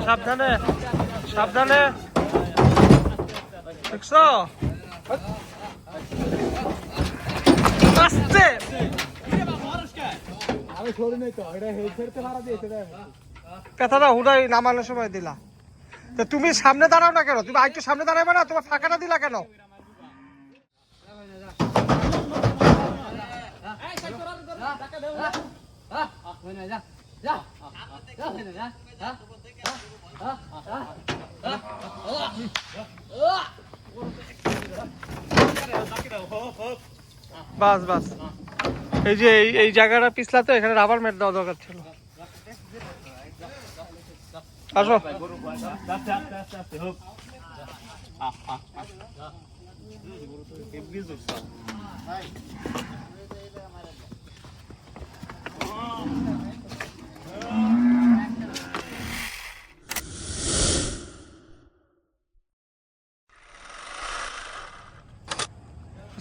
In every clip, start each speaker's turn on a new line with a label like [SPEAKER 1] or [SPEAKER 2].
[SPEAKER 1] সাবধানে সাবধানে কথাটা হুদাই নামানোর সময় দিলা তো তুমি সামনে দাঁড়াও না কেন তুমি আরেকটু সামনে দাঁড়াবে না তোমার ফাঁকাটা দিলা কেন বাস বাস। এই যে এই জায়গাটা পিছলা তো, এখানে রাবার ম্যাট দেওয়া দরকার ছিল। আসো।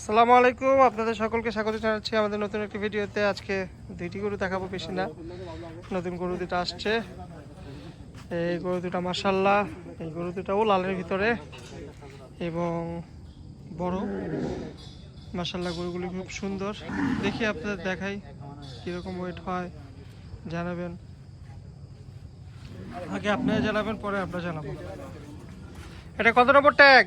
[SPEAKER 1] আসসালামু আলাইকুম, আপনাদের সকলকে স্বাগত জানাচ্ছি আমাদের নতুন একটি ভিডিওতে। আজকে দুইটি গরু দেখাবো বেশি না, নতুন গরু দুটো আসছে। এই গরু দুটা মাসাল্লাহ এই গরু দুটাও লালের ভিতরে এবং বড়। মাসাল্লাহ গরুগুলি খুব সুন্দর। দেখি আপনাদের দেখাই কীরকম ওয়েট হয়, জানাবেন। আগে আপনারা জানাবেন, পরে আমরা জানাব। এটা কত নম্বর ট্যাগ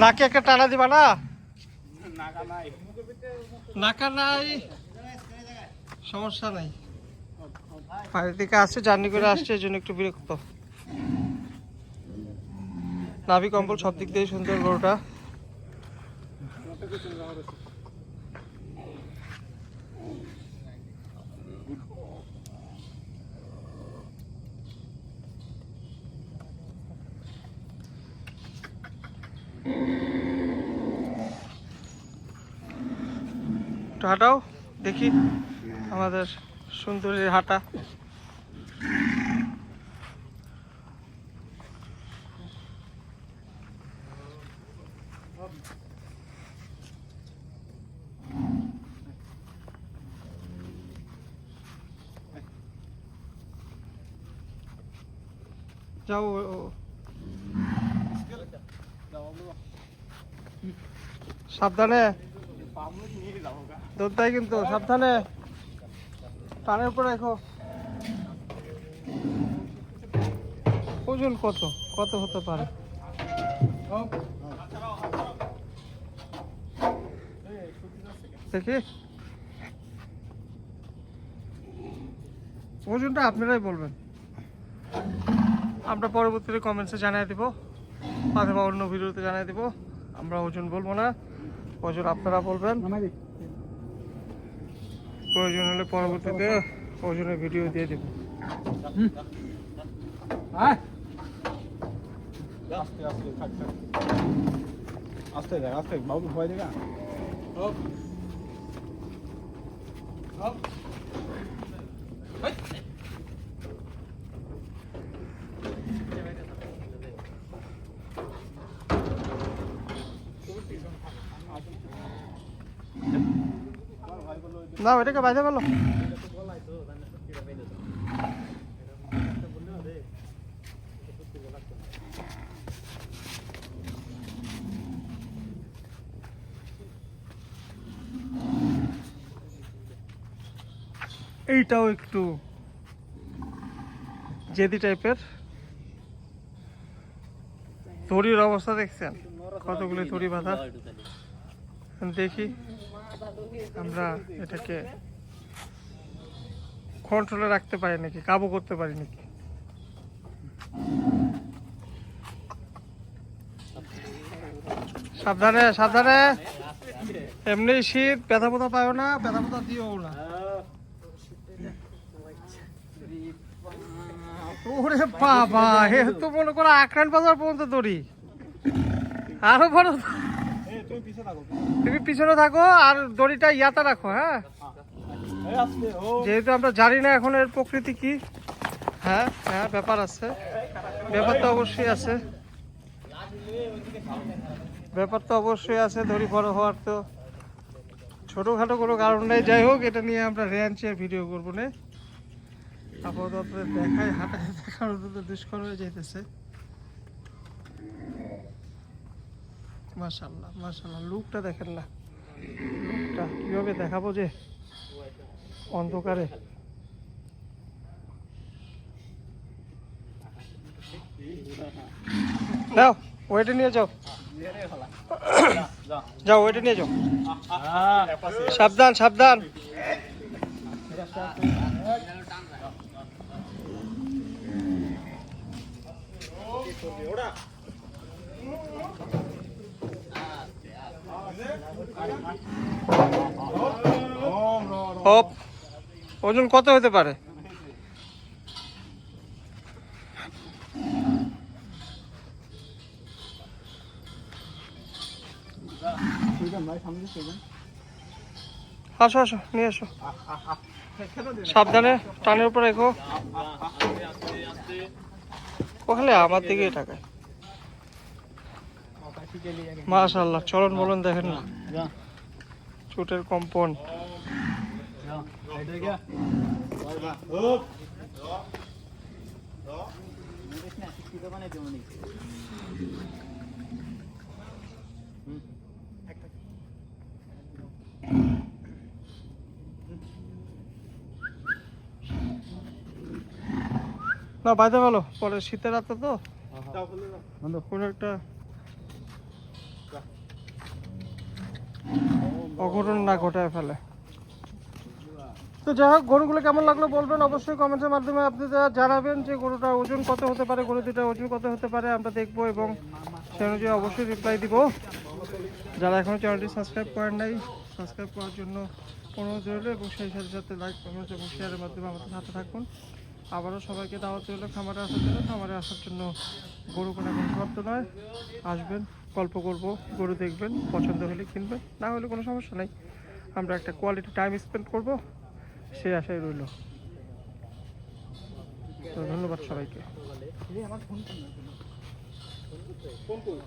[SPEAKER 1] নাকে একটা টানা দিবা না? নাকা নাই। সমস্যা নাই। বাইরে থেকে আসছে জার্নি করে আসছে এই জন্য একটু বিরক্ত। নাভি কম্বল সব দিক দিয়ে সুন্দর গরুটা। হাঁটাও দেখি আমাদের সুন্দরীর হাঁটা। যাও সাবধানে। দেয় কিন্তু, সাবধানে। কানের উপরে রেখো। ওজন কত? কত হতে পারে? দেখি। ওজনটা আপনারাই বলবেন। আমরা পরবর্তীতে কমেন্টসে জানিয়ে দিব অথবা অন্য ভিডিওতে জানিয়ে দেবো। আমরা ওজন বলব না। ওজন আপনারা বলবেন। প্রয়োজন হলে পরবর্তীতে ওজনের ভিডিও দিয়ে দেব।
[SPEAKER 2] হ্যাঁ আস্তে আস্তে আস্তে দেখ আস্তে। বাবু ভয় দেখা
[SPEAKER 1] না ওইটাকে বাইরে বলো এইটাও একটু জেদি টাইপের। তরির অবস্থা দেখছেন? কতগুলি তরি বাঁধা? দেখি আমরা এটাকে কন্ট্রোলে রাখতে পারি নাকি? কাবু করতে পারি নাকি? সাবধানে সাবধানে। এমনি শীত, ব্যথা পোতা পাও না, ব্যথা পোতা দিও না। ওরে বাবা হে তো মনে করো আক্রান্ত বাজার পর্যন্ত দড়ি। আরও বড়
[SPEAKER 2] তুমি
[SPEAKER 1] পিছনে থাকো আর দড়িটা ইয়াতে রাখো হ্যাঁ? যেহেতু আমরা জানি না এখন এর প্রকৃতি কি হ্যাঁ হ্যাঁ ব্যাপার আছে। ব্যাপার তো অবশ্যই আছে। ব্যাপার তো অবশ্যই আছে দড়ি বড় হওয়ার তো ছোটোখাটো কোনো কারণ নেই। যাই হোক এটা নিয়ে আমরা র্যাঞ্চের ভিডিও করব না। আপাতত দেখাই হাঁটা দেখানোর দুষ্কর হয়ে যাইতেছে। মাশাল্লাহ মাশাল্লাহ লুকটা দেখেন না। লুকটা কীভাবে দেখাবো যে অন্ধকারে? যাও ওইটা নিয়ে যাও। যাও ওইটা নিয়ে যাও। সাবধান সাবধান। হপ। ওজন কত হতে পারে? আসো আসো, নিয়ে এসো সাবধানে টানের উপর রেখো। ওখানে আমার দিকে টাকায় মাশাল্লাহ চলন বলন দেখেন। না চুটের কম্পন। না বাইতে ভালো। পরে শীতের রাতে তো।
[SPEAKER 2] বন্ধ।
[SPEAKER 1] কোনো একটা অঘটন না ঘটায় ফেলে। তো যাই হোক, গরুগুলো কেমন লাগল বলবেন অবশ্যই কমেন্টের মাধ্যমে আপনি যা- জানাবেন যে গরুটা ওজন কত হতে পারে গরু দুটা ওজন কত হতে পারে, আমরা দেখব এবং সে অনুযায়ী অবশ্যই রিপ্লাই দিব। যারা এখনও চ্যানেলটি সাবস্ক্রাইব করেন নাই সাবস্ক্রাইব করার জন্য অনুরোধ রইল এবং সেই সাথে সাথে লাইক কমেন্ট এবং শেয়ারের মাধ্যমে আমাদের সাথে থাকুন। আবারও সবাইকে দাওয়াত রইল, খামারে আসার জন্য, খামারে আসার জন্য গরু কোনো কোনো শর্ত নয়। আসবেন, গল্প করব, গরু দেখবেন, পছন্দ হলে কিনবেন, না হলে কোনো সমস্যা নাই। আমরা একটা কোয়ালিটি টাইম স্পেন্ড করব, সেই আশায় রইল। তো ধন্যবাদ সবাইকে।
[SPEAKER 2] ফোন